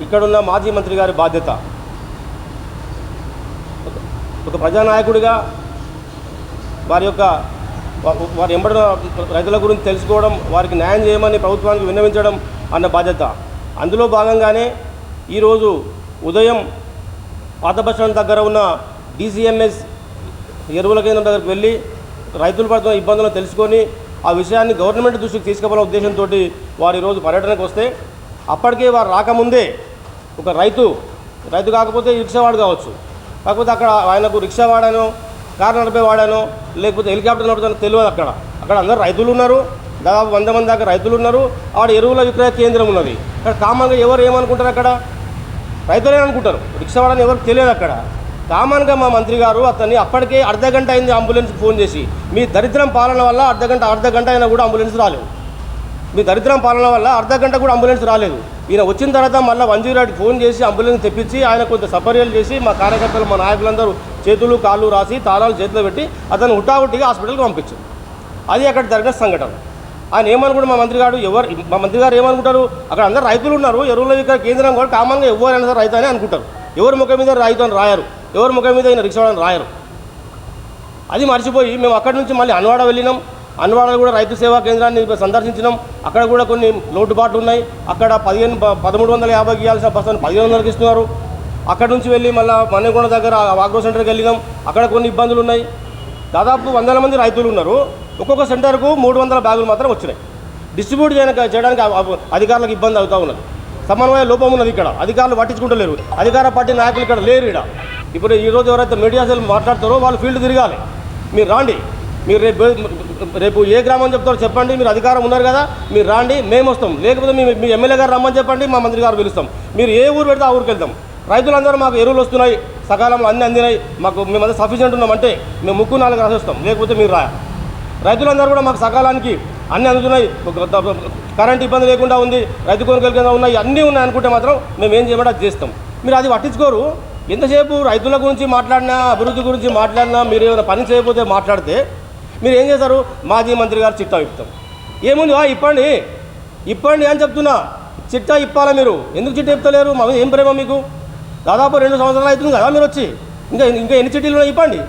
ఇక్కడున్న మాజీ మంత్రి గారి బాధ్యత. ఒక- ప్రజానాయకుడిగా వారి యొక్క వారి ఎంబడిన రైతుల గురించి తెలుసుకోవడం వారికి న్యాయం చేయమని ప్రభుత్వానికి విన్నవించడం అన్న బాధ్యత. అందులో భాగంగానే ఈరోజు ఉదయం పాత బస్ స్టాండ్ దగ్గర ఉన్న డీసీఎంఎస్ ఎరువుల కేంద్రం దగ్గరికి వెళ్ళి రైతులు పడుతున్న ఇబ్బందులను తెలుసుకొని ఆ విషయాన్ని గవర్నమెంట్ దృష్టికి తీసుకుపోవాలనే ఉద్దేశంతో వారు ఈరోజు పర్యటనకు వస్తే అప్పటికే వారు రాకముందే ఒక రైతు రైతు కాకపోతే రిక్షావాడు కావచ్చు. కాకపోతే అక్కడ ఆయనకు రిక్షా వాడానో కారు నడిపే వాడానో లేకపోతే హెలికాప్టర్ నడుపుతానో తెలియదు అక్కడ. అక్కడ అందరు రైతులు ఉన్నారు. దాదాపు వంద మంది దాకా రైతులు ఉన్నారు. ఆడ ఎరువుల విక్రయ కేంద్రం ఉన్నది. అక్కడ కామన్గా ఎవరు ఏమనుకుంటారు అక్కడ? రైతులే అనుకుంటారు. రిక్షా వాడని ఎవరికి తెలియదు అక్కడ. కామన్గా మా మంత్రి గారు అతన్ని అప్పటికే అర్ధ గంట అయింది అంబులెన్స్కి ఫోన్ చేసి మీ దరిద్రం పాలన వల్ల అర్ధ గంట అర్ధ గంట అయినా కూడా అంబులెన్స్ రాలేదు. మీ దరిద్రం పాలన వల్ల అర్ధ గంట కూడా అంబులెన్స్ రాలేదు. ఈయన వచ్చిన తర్వాత మళ్ళీ వన్ జీరో ఫోన్ చేసి అంబులెన్స్ తెప్పించి ఆయన కొంత సపర్యలు చేసి మా కార్యకర్తలు మా నాయకులందరూ చేతులు కాళ్ళు రాసి తాళాలు చేతిలో పెట్టి అతను హుటాహుటిగా హాస్పిటల్కి పంపించారు. అది అక్కడ జరిగిన సంఘటన. ఆయన ఏమనుకుంటారు మా మంత్రి గారు ఎవరు మా మంత్రి గారు ఏమనుకుంటారు? అక్కడ అందరు రైతులు ఉన్నారు. ఎరువుల విక్రయ కేంద్రం కూడా కామన్గా ఎవరైనా సరే రైతు అని అనుకుంటారు. ఎవరి ముఖం మీద రైతు అని రాయరు. ఎవరి ముఖం మీద ఆయన రిక్షా అని రాయరు. అది మర్చిపోయి మేము అక్కడి నుంచి మళ్ళీ అన్వాడ వెళ్ళినాం. అన్వాడలో కూడా రైతు సేవా కేంద్రాన్ని సందర్శించినాం. అక్కడ కూడా కొన్ని లోటుబాట్లు ఉన్నాయి. అక్కడ పదిహేను పదమూడు వందల యాభై ఇవ్వాల్సిన బస్సును పదిహేను వందలకి ఇస్తున్నారు. అక్కడ నుంచి వెళ్ళి మళ్ళీ మన్నెగొండ దగ్గర వాగ్రో సెంటర్కి వెళ్ళినాం. అక్కడ కొన్ని ఇబ్బందులు ఉన్నాయి. దాదాపు వందల మంది రైతులు ఉన్నారు. ఒక్కొక్క సెంటర్కు మూడు వందల బ్యాగులు మాత్రం వచ్చినాయి. డిస్ట్రిబ్యూట్ చేయడానికి చేయడానికి అధికారులకు ఇబ్బంది అవుతూ ఉన్నది. సమన్వయ లోపం ఉన్నది ఇక్కడ. అధికారులు పట్టించుకుంటలేరు. అధికార పార్టీ నాయకులు ఇక్కడ లేరు ఇక్కడ ఇప్పుడు ఈరోజు ఎవరైతే మీడియా సెల్ మాట్లాడతారో వాళ్ళు ఫీల్డ్ తిరగాలి. మీరు రాండి. మీరు రేపు రేపు ఏ గ్రామం చెప్తారో చెప్పండి. మీరు అధికారం ఉన్నారు కదా మీరు రాండి మేము వస్తాం. లేకపోతే మీ మీ ఎమ్మెల్యే గారు రమ్మని చెప్పండి మా మంత్రి గారు పిలుస్తాం. మీరు ఏ ఊరు పెడితే ఆ ఊరికి వెళ్తాం. రైతులందరూ మాకు ఎరువులు వస్తున్నాయి సకాలంలో అన్ని అందినాయి మాకు మేమంతా సఫిషియెంట్ ఉన్నామంటే మేము ముక్కు నాలుగు రాసేస్తాం లేకపోతే మీరు రా రైతులందరూ కూడా మాకు సకాలానికి అన్నీ అందుతున్నాయి. కరెంట్ ఇబ్బంది లేకుండా ఉంది రైతు కొనుగోలు కింద ఉన్నాయి అన్నీ ఉన్నాయి అనుకుంటే మాత్రం మేము ఏం చేయమంటే అది చేస్తాం. మీరు అది పట్టించుకోరు. ఎంతసేపు రైతుల గురించి మాట్లాడినా అభివృద్ధి గురించి మాట్లాడినా మీరు ఏమైనా పని చేయకపోతే మాట్లాడితే మీరు ఏం చేశారు? మాజీ మంత్రి గారు చిట్టా ఇప్పుతాం ఏముంది? వా ఇప్పండి. ఇప్పండి అని చెప్తున్నా. చిట్టా ఇప్పాలా మీరు? ఎందుకు చిట్టా ఇప్పలేరు మా ఏం ప్రేమ మీకు? దాదాపు రెండు సంవత్సరాలు అవుతుంది కదా మీరు వచ్చి. ఇంకా ఇంకా ఎన్ని చిట్టీలు ఉన్నాయి? ఇప్పండి.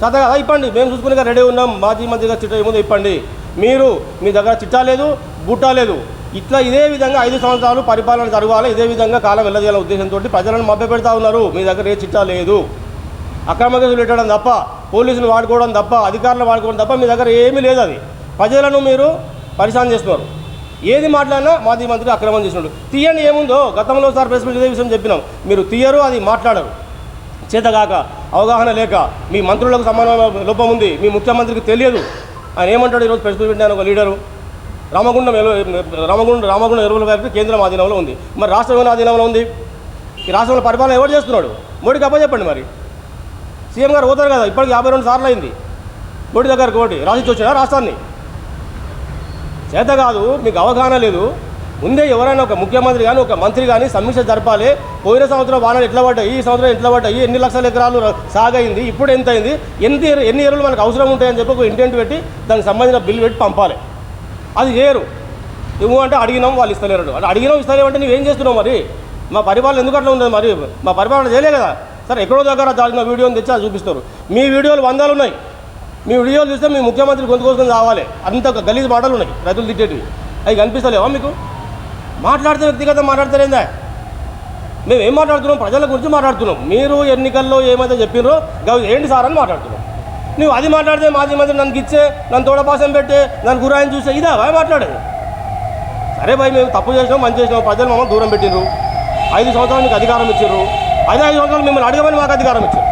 సదా కదా? ఇప్పండి. మేము చూసుకునే రెడీ ఉన్నాం. మాజీ మంత్రి గారు చిట్టా ఏముందో ఇప్పండి. మీరు మీ దగ్గర చిట్టా లేదు బుట్టా లేదు. ఇట్లా ఇదే విధంగా ఐదు సంవత్సరాలు పరిపాలన జరగాలి. ఇదే విధంగా కాలం వెళ్ళదీయాలనే ఉద్దేశంతో ప్రజలను మభ్య పెడతా ఉన్నారు. మీ దగ్గర ఏ చిట్టా లేదు. అక్రమ కేసులు పెట్టడం తప్ప పోలీసులు వాడుకోవడం తప్ప అధికారులు వాడుకోవడం తప్ప మీ దగ్గర ఏమీ లేదు అది. ప్రజలను మీరు పరిశాన్ చేస్తున్నారు. ఏది మాట్లాడినా మాజీ మంత్రి అక్రమం చేసినాడు. తీయండి ఏముందో గతంలో సార్ ప్రెస్ మీట్ ఇదే విషయం చెప్పినాం. మీరు తీయరు అది మాట్లాడరు. చేతగాక అవగాహన లేక మీ మంత్రులకు సమాన లోపం ఉంది మీ ముఖ్యమంత్రికి తెలియదు. ఆయన ఏమంటాడు ఈరోజు ప్రెస్ మీట్ పెట్టిన ఒక లీడరు? రామగుండం రామగుండం రామగుండం ఎరువుల ఫ్యాక్టరీ కేంద్రం ఆధీనంలో ఉంది. మరి రాష్ట్రం ఆధీనంలో ఉంది. ఈ రాష్ట్రంలో పరిపాలన ఎవరు చేస్తున్నాడు? మోడీకి అప్పచెప్పండి మరి. సీఎం గారు పోతారు కదా ఇప్పటికి యాభై రెండు సార్లు అయింది. కోటి దగ్గర కోటి రాసిచ్చి వచ్చినా రాష్ట్రాన్ని? చేత కాదు మీకు అవగాహన లేదు. ముందే ఎవరైనా ఒక ముఖ్యమంత్రి కానీ ఒక మంత్రి కానీ సమీక్ష జరపాలి. పోయిన సంవత్సరం వానలు ఎట్లా పడ్డాయి ఈ సంవత్సరం ఎట్లా పడ్డాయి ఎన్ని లక్షల ఎకరాలు సాగైంది ఇప్పుడు ఎంత అయింది ఎన్ని ఎన్ని ఎరువులు మనకు అవసరం ఉంటాయని చెప్పి ఒక ఇంటెంట్ పెట్టి దానికి సంబంధించిన బిల్లు పెట్టి పంపాలి. అది చేయరు. నువ్వు అంటే అడిగినాం వాళ్ళు ఇస్తలేరు అంటే అడిగినాం అంటే నువ్వేం చేస్తున్నావు మరి? మా పరిపాలన ఎందుకు అట్లా ఉండదు మరి? మా పరిపాలన చేయలే కదా. సరే ఎక్కడో దగ్గర దాచిన వీడియోని తెచ్చి అది చూపిస్తారు. మీ వీడియోలు వందలు ఉన్నాయి. మీ వీడియోలు చూస్తే మీ ముఖ్యమంత్రి గొంతు కోసం కావాలి అంత గలీజ్ మాటలు ఉన్నాయి రైతులు తిట్టేటివి. అవి కనిపిస్తలేవా మీకు? మాట్లాడితే వ్యక్తిగత మాట్లాడతారేందా? మేము ఏం మాట్లాడుతున్నాం? ప్రజల గురించి మాట్లాడుతున్నాం. మీరు ఎన్నికల్లో ఏమైతే చెప్పినారో గవి ఏంటి సార్ అని మాట్లాడుతున్నాం. నువ్వు అది మాట్లాడితే మాజీ మంత్రి నన్ను ఇచ్చే నన్ను తోడపాసం పెట్టే నన్ను గురాయిని చూసే ఇదా భయ మాట్లాడేది? సరే భయ్ మేము తప్పు చేసినాం మంచి చేసినాం ప్రజలు మమ్మల్ని దూరం పెట్టిండ్రు ఐదు సంవత్సరాలు మీకు అధికారం ఇచ్చారు ఐదు ఐదు సంవత్సరాలు మిమ్మల్ని అడగమని మాకు అధికారం ఇచ్చారు.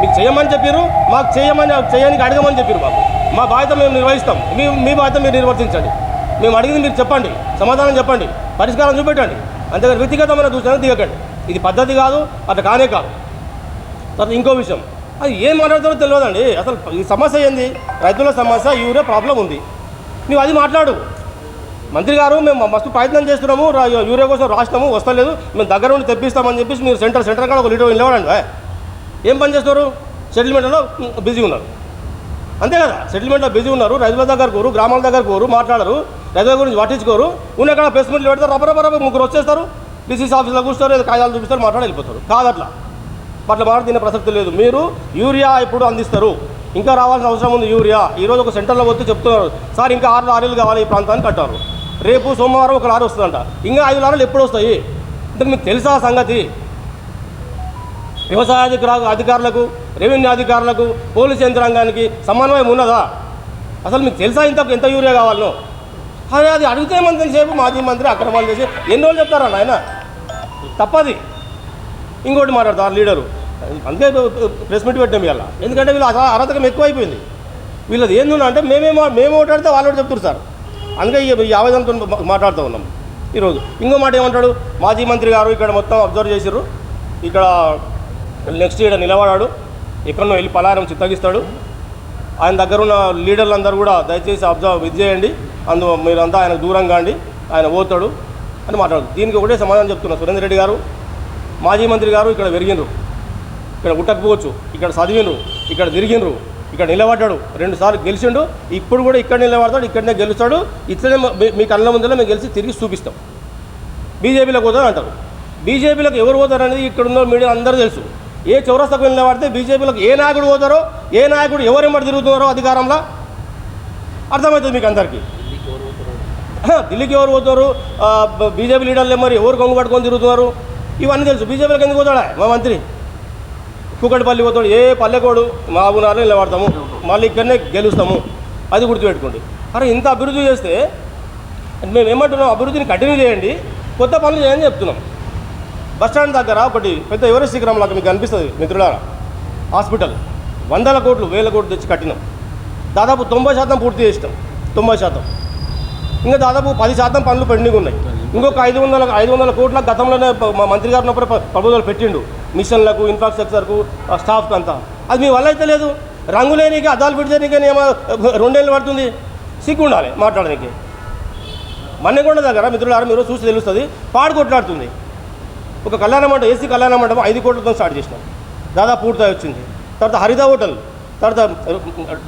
మీకు చేయమని చెప్పారు మాకు చేయమని చేయడానికి అడగమని చెప్పారు మాకు. మా బాధ్యత మేము నిర్వహిస్తాం. మీ మీ బాధ్యత మీరు నిర్వర్తించండి. మేము అడిగింది మీరు చెప్పండి సమాధానం చెప్పండి పరిష్కారం చూపెట్టండి. అంతేగాని వ్యక్తిగతమైన దూషణ దిగకండి ఇది పద్ధతి కాదు అట్లా కానే కాదు. తర్వాత ఇంకో విషయం అది ఏం మాట్లాడుతారో తెలియదండి. అసలు ఈ సమస్య ఏంది? రైతుల సమస్య యూరియా ప్రాబ్లం ఉంది. నువ్వు అది మాట్లాడు. మంత్రి గారు మేము మస్తు ప్రయత్నం చేస్తున్నాము యూరియా కోసం రాసినాము వస్తలేదు మేము దగ్గర ఉండి తెప్పిస్తామని చెప్పేసి మీరు సెంటర్ సెంటర్ కాడ ఒక లీటర్ నిలవడండి ఏం? పని చేస్తారు సెటిల్మెంట్లో బిజీ ఉన్నారు. అంతే కదా సెటిల్మెంట్లో బిజీ ఉన్నారు రైతుల దగ్గర కోరు గ్రామాల దగ్గర కోరు మాట్లాడరు రైతుల గురించి పట్టించుకోరు ఉన్న కాడ ప్రెస్ మీట్లు పెడతారు రబ్బర రబ్బర ముగ్గురు వచ్చేస్తారు డిసిసి ఆఫీస్లో కూర్చోరు ఏదో కాగితాలు చూపిస్తారు మాట్లాడి వెళ్ళిపోతారు. కాదు అట్లా. అట్లా మాట తినే ప్రసక్తి లేదు. మీరు యూరియా ఎప్పుడు అందిస్తారు? ఇంకా రావాల్సిన అవసరం ఉంది యూరియా. ఈరోజు ఒక సెంటర్లో వచ్చి చెప్తున్నారు సార్ ఇంకా ఆరు లారీలు కావాలి ఈ ప్రాంతానికి కట్టారు రేపు సోమవారం ఒక లారీ వస్తుందంట. ఇంకా ఐదు లారీలు ఎప్పుడు వస్తాయి? అంటే మీకు తెలుసా సంగతి? వ్యవసాయ అధికారులకు రెవెన్యూ అధికారులకు పోలీస్ యంత్రాంగానికి సమన్వయం ఉన్నదా? అసలు మీకు తెలుసా ఇంత ఎంత యూరియా కావాలనో? అదే అది అడిగితే మంత్రి సేపు మాజీ మంత్రి అక్రమాలు చేసి ఎన్ని రోజులు చెప్తారా నాయన? తప్పది. ఇంకోటి మాట్లాడతారు లీడరు. అంతే ప్రెస్ మీట్ పెట్టాం ఇవాళ. ఎందుకంటే వీళ్ళు అర్హతకం ఎక్కువైపోయింది. వీళ్ళది ఏందున్నా అంటే మేమే మా- మేము ఓటాడితే వాళ్ళు చెప్తారు సార్. అందుకే ఈ- ఈ ఆవేదనతో మాట్లాడుతూ ఉన్నాం. ఈరోజు ఇంకో మాట ఏమంటాడు? మాజీ మంత్రి గారు ఇక్కడ మొత్తం అబ్జర్వ్ చేసిర్రు. ఇక్కడ నెక్స్ట్ ఇక్కడ నిలబడాడు. ఎక్కడో వెళ్ళి పలారం చిత్తగిస్తాడు. ఆయన దగ్గరున్న లీడర్లు అందరూ కూడా దయచేసి అబ్జర్వ్ ఇది చేయండి. అందు మీరంతా ఆయన దూరంగా అండి ఆయన పోతాడు అని మాట్లాడు. దీనికి ఒకటే సమాధానం చెప్తున్నా సురేందర్ రెడ్డి గారు. మాజీ మంత్రి గారు ఇక్కడ పెరిగినరు ఇక్కడ ఉట్టకపోవచ్చు. ఇక్కడ చదివినరు ఇక్కడ తిరిగినరు ఇక్కడ నిలబడ్డాడు. రెండు సార్లు గెలిచిండు. ఇప్పుడు కూడా ఇక్కడ నిలబడతాడు ఇక్కడనే గెలుస్తాడు. ఇట్లనే మీ- కళ్ళ ముందులో మేము గెలిచి తిరిగి చూపిస్తాం. బీజేపీలోకి పోతారు అంటారు. బీజేపీలోకి ఎవరు పోతారు అనేది ఇక్కడ ఉన్న మీడియా అందరూ తెలుసు. ఏ చౌరస్తకు నిలబడితే బీజేపీలోకి ఏ నాయకుడు పోతారో ఏ నాయకుడు ఎవరు తిరుగుతున్నారో అధికారంలో? అర్థమవుతుంది మీకు అందరికీ? ఢిల్లీకి ఎవరు పోతున్నారు బీజేపీ లీడర్లు మరి ఎవరు కొంగు పట్టుకొని తిరుగుతున్నారు? ఇవన్నీ తెలుసు. బీజేపీలకు ఎందుకు పోతాడా మా మంత్రి? కూకటిపల్లి పోతాడు. ఏ పల్లెకోడు మా ఊనాలో నిలబడతాము. మళ్ళీ ఇక్కడనే గెలుస్తాము. అది గుర్తుపెట్టుకోండి. అరే ఇంత అభివృద్ధి చేస్తే మేము ఏమంటున్నాం? అభివృద్ధిని కంటిన్యూ చేయండి. కొత్త పనులు చేయండి చెప్తున్నాం. బస్ స్టాండ్ దగ్గర ఒకటి పెద్ద ఎవరెస్ట్ శిఖరం లాగా మీకు అనిపిస్తుంది మిత్రులారా? హాస్పిటల్. వందల కోట్లు వేల కోట్లు తెచ్చి కట్టినాం. దాదాపు తొంభై శాతం పూర్తి చేసినాం. తొంభై శాతం. ఇంకా దాదాపు పది శాతం పనులు పెండింగ్ ఉన్నాయి. ఇంకొక ఐదు వందల ఐదు వందల కోట్ల గతంలోనే మా మంత్రి గారు ఉన్నప్పుడు ప్రభుత్వాలు పెట్టిండు. మిషన్లకు ఇన్ఫ్రాస్ట్రక్చర్కు స్టాఫ్కి అంతా. అది మీ వల్ల అయితే లేదు. రంగులేనికి అద్దాలు పెడితేనికి ఏమో రెండేళ్ళు పడుతుంది. సిగ్గు ఉండాలి మాట్లాడడానికి. మన్నెకొండ దగ్గర మిత్రులారా మీరు చూసి తెలుస్తుంది పాడు కొట్లాడుతుంది. ఒక కళ్యాణ మండపం ఏసీ కళ్యాణ మండపం ఐదు కోట్లతో స్టార్ట్ చేసినాం. దాదాపు పూర్తయి వచ్చింది. తర్వాత హరిత హోటల్ తర్వాత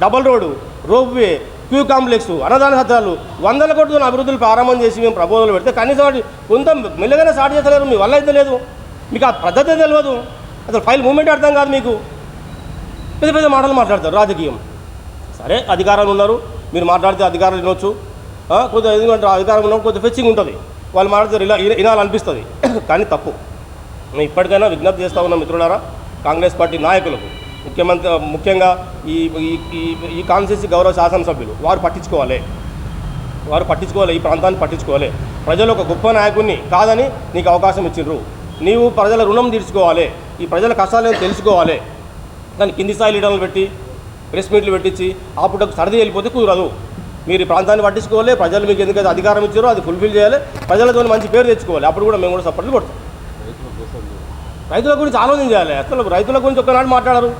double road ropeway queue complex అన్నదాన సత్రాలు వందల కోట్లతో అభివృద్ధులు ప్రారంభం చేసి మేము ప్రపోజల్ పెడితే కనీసం కొంత మెల్లగానే స్టార్ట్ చేస్తలేరు మీ వల్ల అయితే లేదు. మీకు ఆ పద్ధతి తెలియదు అసలు ఫైల్ మూమెంట్ అర్థం కాదు మీకు. పెద్ద పెద్ద మాటలు మాట్లాడతారు రాజకీయం. సరే అధికారాలు ఉన్నారు. మీరు మాట్లాడితే అధికారాలు వినొచ్చు. కొద్దిగా ఎందుకంటే అధికారం ఉన్నప్పుడు కొద్దిగా ఫెచ్చింగ్ ఉంటుంది. వాళ్ళు మాట్లాడితే ఇలా వినాలనిపిస్తుంది. కానీ తప్పు. మేము ఇప్పటికైనా విజ్ఞప్తి చేస్తూ ఉన్న మిత్రులారా కాంగ్రెస్ పార్టీ నాయకులకు. ముఖ్యమంత్రి ముఖ్యంగా ఈ ఈ- ఈ- ఈ కాన్స్టిట్యూన్సీ గౌరవ శాసనసభ్యులు. వారు పట్టించుకోవాలి. వారు పట్టించుకోవాలి. ఈ ప్రాంతాన్ని పట్టించుకోవాలి. ప్రజలు ఒక గొప్ప నాయకుడిని కాదని నీకు అవకాశం ఇచ్చిండ్రు. నీవు ప్రజల రుణం తీర్చుకోవాలి. ఈ ప్రజల కష్టాలను తెలుసుకోవాలి. దాన్ని కింది స్థాయి లీడర్లు పెట్టి ప్రెస్ మీట్లు పెట్టించి ఆ పూటకు సర్ది వెళ్ళిపోతే కుదరదు. మీరు ఈ ప్రాంతాన్ని పట్టించుకోవాలి. ప్రజలు మీకు ఎందుకైతే అధికారం ఇచ్చారో అది ఫుల్ఫిల్ చేయాలి. ప్రజలతో మంచి పేరు తెచ్చుకోవాలి. అప్పుడు కూడా మేము కూడా సపోర్ట్లు కొడతాం. రైతుల గురించి ఆలోచన చేయాలి అసలు రైతుల గురించి ఒక్కనాడు మాట్లాడరు.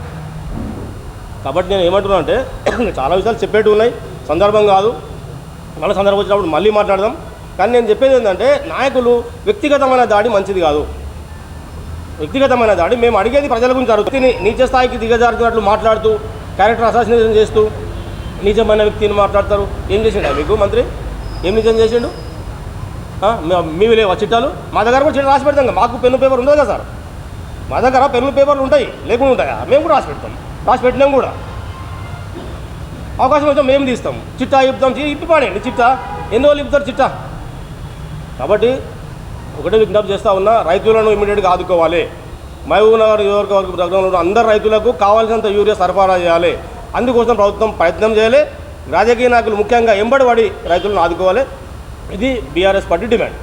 కాబట్టి నేను ఏమంటున్నా అంటే చాలా విషయాలు చెప్పేట్టు ఉన్నాయి. సందర్భం కాదు. మళ్ళీ సందర్భం వచ్చినప్పుడు మళ్ళీ మాట్లాడదాం. కానీ నేను చెప్పేది ఏంటంటే నాయకులు వ్యక్తిగతమైన దాడి మంచిది కాదు. వ్యక్తిగతమైన దాడి. మేము అడిగేది ప్రజల గురించి అడుగుతుంది నీచ స్థాయికి దిగజారుతున్నట్లు మాట్లాడుతూ క్యారెక్టర్ అసాసినేషన్ చేస్తూ నీచమైన వ్యక్తిని మాట్లాడతారు. ఏం చేసిండు మీకు మంత్రి? ఏం నిజం చేసిండు? మీవి లేవా చిట్టాలు? మా దగ్గర కూడా చిట్టాలు రాసి పెడతాం మాకు పెన్ను పేపర్ ఉండదు కదా సార్. మా దగ్గర పెన్ను పేపర్లు ఉంటాయి లేకుండా ఉంటాయా? మేము కూడా రాసి పెడతాం. రాసి పెట్టినాం కూడా. అవకాశం వచ్చాం మేము తీస్తాం. చిట్టా ఇప్పుతాం ఇప్పి పాడండి చిట్టా. ఎన్ని రోజులు ఇప్పుతారు చిట్టా. కాబట్టి ఒకటే విజ్ఞప్తి చేస్తా ఉన్నా రైతులను ఇమీడియట్గా ఆదుకోవాలి. మహబూబ్నగర్ నియోజకవర్గ దగ్గరలో అందరు రైతులకు కావాల్సినంత యూరియా సరఫరా చేయాలి. అందుకోసం ప్రభుత్వం ప్రయత్నం చేయాలి. రాజకీయ నాయకులు ముఖ్యంగా ఎంబడి పడి రైతులను ఆదుకోవాలి. ఇది బీఆర్ఎస్ పార్టీ డిమాండ్.